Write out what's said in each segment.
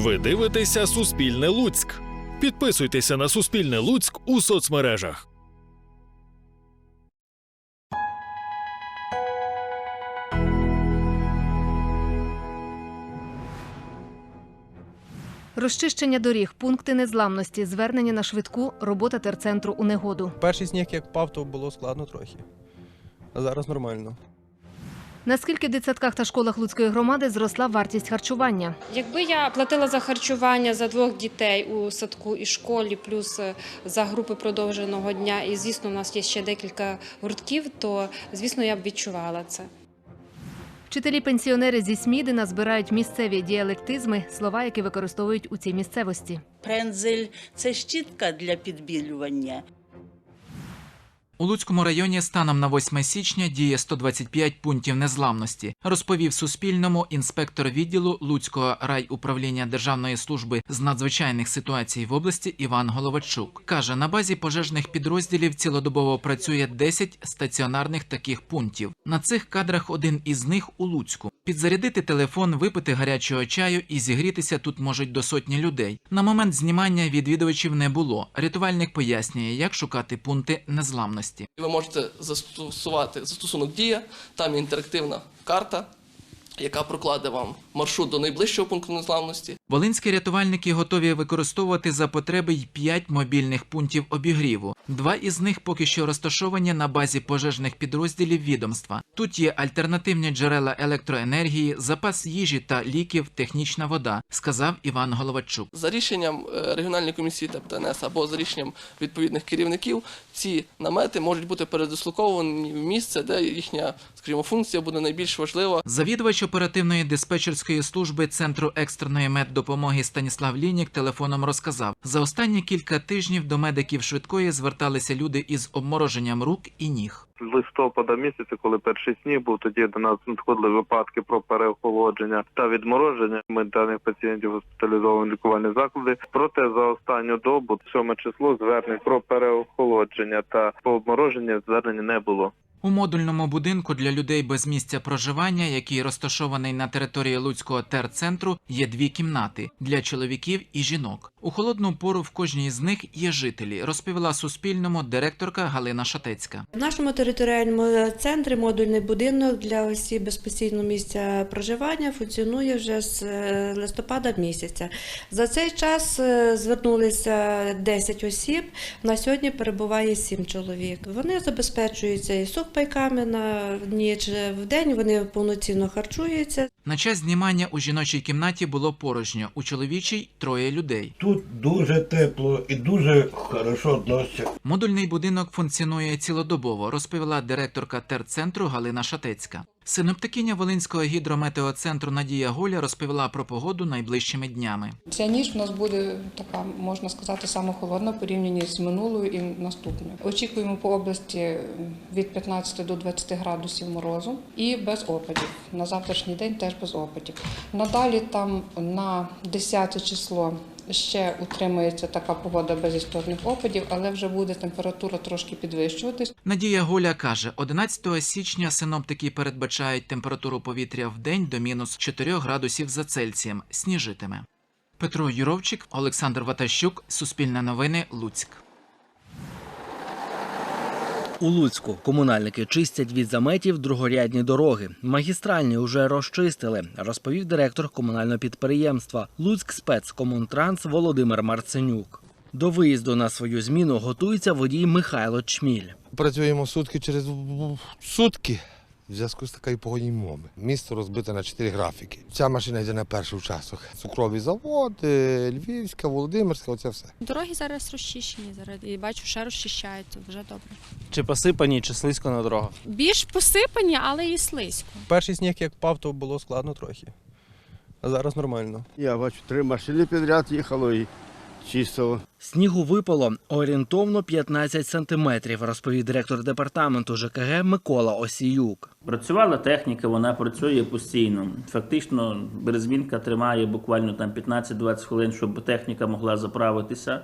Ви дивитеся Суспільне Луцьк. Підписуйтеся на Суспільне Луцьк у соцмережах. Розчищення доріг, пункти незламності, звернення на швидку, робота терцентру у негоду. Перший сніг як пав, то було складно трохи. А зараз нормально. Наскільки в дитсадках та школах Луцької громади зросла вартість харчування? Якби я платила за харчування за двох дітей у садку і школі, плюс е, за групи продовженого дня, і звісно, у нас є ще декілька гуртків, то звісно я б відчувала це. Вчителі-пенсіонери зі Смідина збирають місцеві діалектизми, слова, які використовують у цій місцевості. Прензель це щітка для підбілювання. У Луцькому районі станом на 8 січня діє 125 пунктів незламності, розповів Суспільному інспектор відділу Луцького райуправління Державної служби з надзвичайних ситуацій в області Іван Головачук. Каже, на базі пожежних підрозділів цілодобово працює 10 стаціонарних таких пунктів. На цих кадрах один із них у Луцьку. Підзарядити телефон, випити гарячого чаю і зігрітися тут можуть до сотні людей. На момент знімання відвідувачів не було. Рятувальник пояснює, як шукати пункти незламності. Ви можете застосувати застосунок Дія, там є інтерактивна карта, яка прокладе вам маршрут до найближчого пункту незламності. Волинські рятувальники готові використовувати за потреби й 5 мобільних пунктів обігріву. Два із них поки що розташовані на базі пожежних підрозділів відомства. Тут є альтернативні джерела електроенергії, запас їжі та ліків, технічна вода, сказав Іван Головачук. За рішенням е, регіональної комісії ТЕПТНС або за рішенням відповідних керівників, ці намети можуть бути передислоковані в місце, де їхня, скажімо, функція буде найбільш важлива. Завідувач оперативної диспетчерської служби Центру екстреної меддопомоги Станіслав Лінік телефоном розказав: за останні кілька тижнів до медиків швидкої зверталися люди із обмороженням рук і ніг. з листопада місяця, коли перший сніг був, тоді до нас надходили випадки про переохолодження та відмороження. Ми даних пацієнтів госпіталізовано в лікувальні заклади. Проте за останню добу, 7 число, звернень про переохолодження та обмороження звернень не було. У модульному будинку для людей без місця проживання, який розташований на території Луцького терцентру, є дві кімнати для чоловіків і жінок. У холодну пору в кожній з них є жителі, розповіла Суспільному директорка Галина Шатецька. В нашому територіальному центрі модульний будинок для осіб без постійного місця проживання функціонує вже з е, листопада місяця. За цей час е, звернулися 10 осіб. На сьогодні перебуває 7 чоловік. Вони забезпечуються і сухпайками на ніч. В день вони повноцінно харчуються. На час знімання у жіночій кімнаті було порожньо, у чоловічій троє людей. Тут дуже тепло і дуже хорошо відносяться. Модульний будинок функціонує цілодобово, розповіла директорка терцентру Галина Шатецька. Синоптикиня Волинського гідрометеоцентру Надія Голя розповіла про погоду найближчими днями. Ця ніч у нас буде така, можна сказати, саме холодна в порівнянні з минулою і наступною. Очікуємо по області від 15 до 20 градусів морозу і без опадів. На завтрашній день теж без опадів. Надалі там на 10 число ще утримується така погода без істотних опадів, але вже буде температура трошки підвищуватись. Надія Голя каже, 11 січня синоптики передбачають температуру повітря в день до мінус 4 градусів за Цельсієм. Сніжитиме. Петро Юровчик, Олександр Ватащук, Суспільне новини, Луцьк. У Луцьку комунальники чистять від заметів другорядні дороги. Магістральні уже розчистили, розповів директор комунального підприємства Луцьк спецкомунтранс Володимир Марценюк. До виїзду на свою зміну готується водій Михайло Чміль. Працюємо сутки через сутки. В зв'язку з такою погодною мови. Місто розбите на чотири графіки. Ця машина йде на перший участок. Цукровий завод, е, Львівська, Володимирська, оце все. Дороги зараз розчищені. Зараз і бачу, ще розчищають. Вже добре. Чи посипані, чи слизько на дорогах. Більш посипані, але і слизько. Перший сніг як пав, то було складно трохи. А зараз нормально. Я бачу, три машини підряд їхало і чисто. Снігу випало орієнтовно 15 сантиметрів, розповів директор департаменту ЖКГ Микола Осіюк. Працювала техніка, вона працює постійно. Фактично, березмінка тримає буквально там 15-20 хвилин, щоб техніка могла заправитися.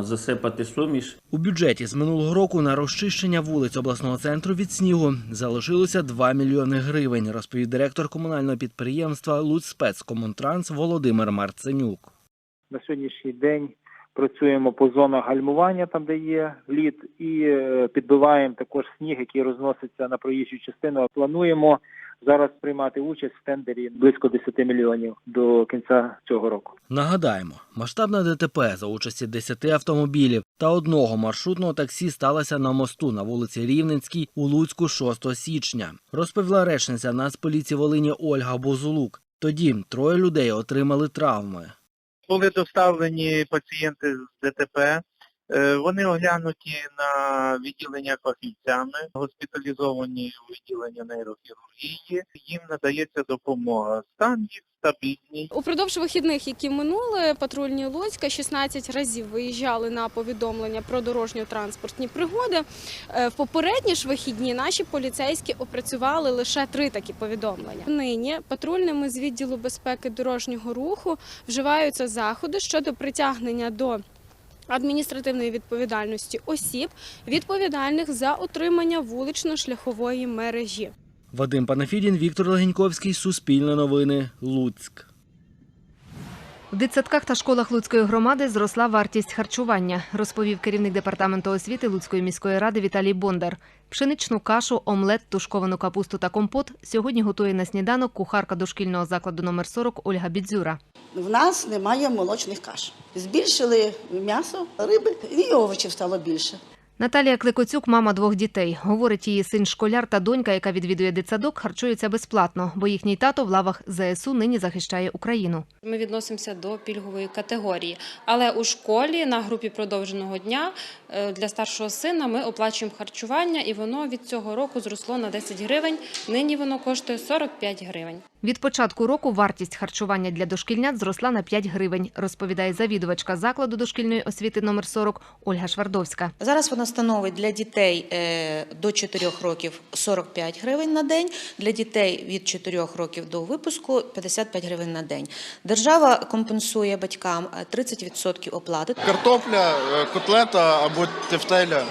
засипати суміш. У бюджеті з минулого року на розчищення вулиць обласного центру від снігу залишилося 2 мільйони гривень, розповів директор комунального підприємства «Луцьспецкомунтранс» Володимир Марценюк. На сьогоднішній день працюємо по зонах гальмування, там де є лід, і е, підбиваємо також сніг, який розноситься на проїжджу частину. Плануємо зараз приймати участь в тендері близько 10 мільйонів до кінця цього року. Нагадаємо, масштабна ДТП за участі 10 автомобілів та одного маршрутного таксі сталася на мосту на вулиці Рівненській у Луцьку 6 січня. Розповіла речниця Нацполіції Волині Ольга Бузулук. Тоді троє людей отримали травми. Були доставлені пацієнти з ДТП. Е, Вони оглянуті на відділення фахівцями, госпіталізовані у відділення нейрохірургії. Їм надається допомога. Стан їх стабільний. Упродовж вихідних, які минули, патрульні Луцька 16 разів виїжджали на повідомлення про дорожньо-транспортні пригоди. Е, В попередні ж вихідні наші поліцейські опрацювали лише три такі повідомлення. Нині патрульними з відділу безпеки дорожнього руху вживаються заходи щодо притягнення до адміністративної відповідальності осіб, відповідальних за утримання вулично-шляхової мережі. Вадим Панафідін, Віктор Легеньковський, Суспільне новини, Луцьк. В дитсадках та школах Луцької громади зросла вартість харчування, розповів керівник департаменту освіти Луцької міської ради Віталій Бондар. Пшеничну кашу, омлет, тушковану капусту та компот сьогодні готує на сніданок кухарка дошкільного закладу номер 40 Ольга Бідзюра. В нас немає молочних каш. Збільшили м'ясо, риби і овочів стало більше. Наталія Кликоцюк, мама двох дітей. Говорить, її син школяр та донька, яка відвідує дитсадок, харчуються безплатно, бо їхній тато в лавах ЗСУ нині захищає Україну. Ми відносимося до пільгової категорії. Але у школі на групі продовженого дня е, для старшого сина ми оплачуємо харчування, і воно від цього року зросло на 10 гривень. Нині воно коштує 45 гривень. Від початку року вартість харчування для дошкільнят зросла на 5 гривень, розповідає завідувачка закладу дошкільної освіти номер 40 Ольга Швардовська. Зараз вона становить для дітей е, до 4 років 45 гривень на день, для дітей від 4 років до випуску 55 гривень на день. Держава компенсує батькам е, 30% оплати. Картопля, е, котлета або тефтеля.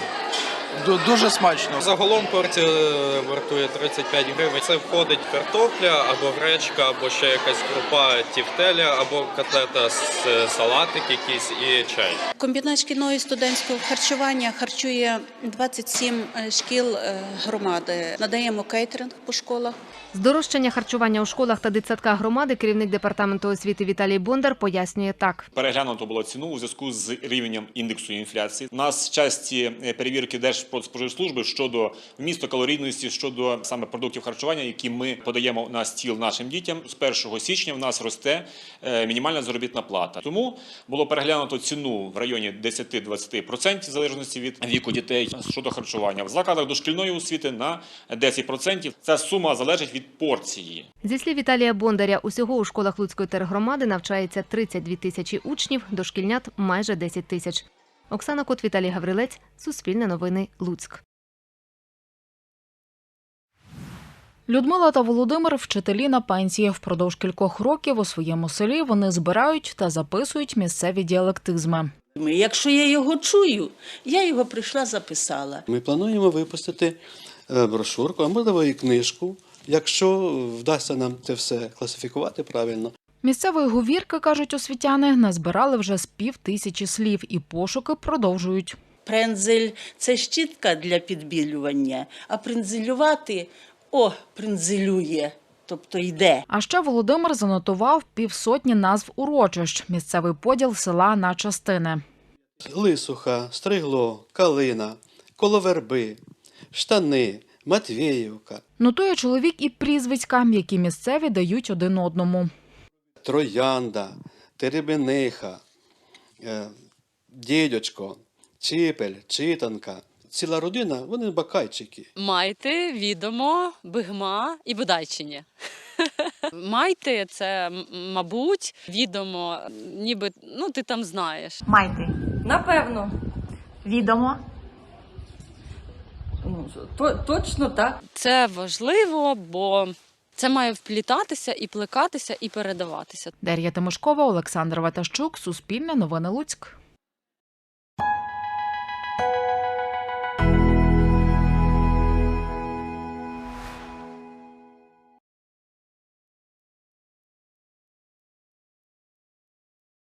Ду- Дуже смачно. Загалом порція е, вартує 35 гривень. Це входить картопля або гречка, або ще якась крупа тівтеля, або котлета з е, салатик якийсь і чай. Комбінат шкільного і студентського харчування харчує 27 е, шкіл громади. Надаємо кейтеринг по школах. Здорожчання харчування у школах та дитсадках громади керівник департаменту освіти Віталій Бондар пояснює так. Переглянуто було ціну у зв'язку з рівнем індексу інфляції. У нас часті е, перевірки Держпродспоживслужби щодо вмісту калорійності, щодо саме продуктів харчування, які ми подаємо на стіл нашим дітям. З 1 січня в нас росте е, мінімальна заробітна плата. Тому було переглянуто ціну в районі 10-20% в залежності від віку дітей щодо харчування. В закладах дошкільної освіти на 10%. Ця сума залежить від порції. Зі слів Віталія Бондаря, усього у школах Луцької тергромади навчається 32 тисячі учнів, дошкільнят – майже 10 тисяч. Оксана Кот, Віталій Гаврилець, Суспільне новини, Луцьк. Людмила та Володимир вчителі на пенсії. Впродовж кількох років у своєму селі вони збирають та записують місцеві діалектизми. Якщо я його чую, я його прийшла, записала. Ми плануємо випустити е, брошурку, а можливо і книжку, якщо вдасться нам це все класифікувати правильно. Місцевої говірки, кажуть освітяни, назбирали вже з пів тисячі слів і пошуки продовжують. Прензель це щітка для підбілювання, а прензелювати о, прензелює, тобто йде. А ще Володимир занотував півсотні назв урочищ, місцевий поділ села на частини. Лисуха, Стригло, Калина, Коловерби, Штани, Матвіївка, Нотує чоловік і прізвиська, які місцеві дають один одному. Троянда, Теребениха, е, Дідочко, Чіпель, Читанка. Ціла родина, вони бакайчики. Майте, відомо, бигма і бодайчині. Майте це, мабуть, відомо, ніби ну ти там знаєш. Майте. Напевно. Відомо. То, точно так. Це важливо, бо це має вплітатися і плекатися, і передаватися. Дар'я Тимошкова, Олександр Ватащук, Суспільне новини Луцьк.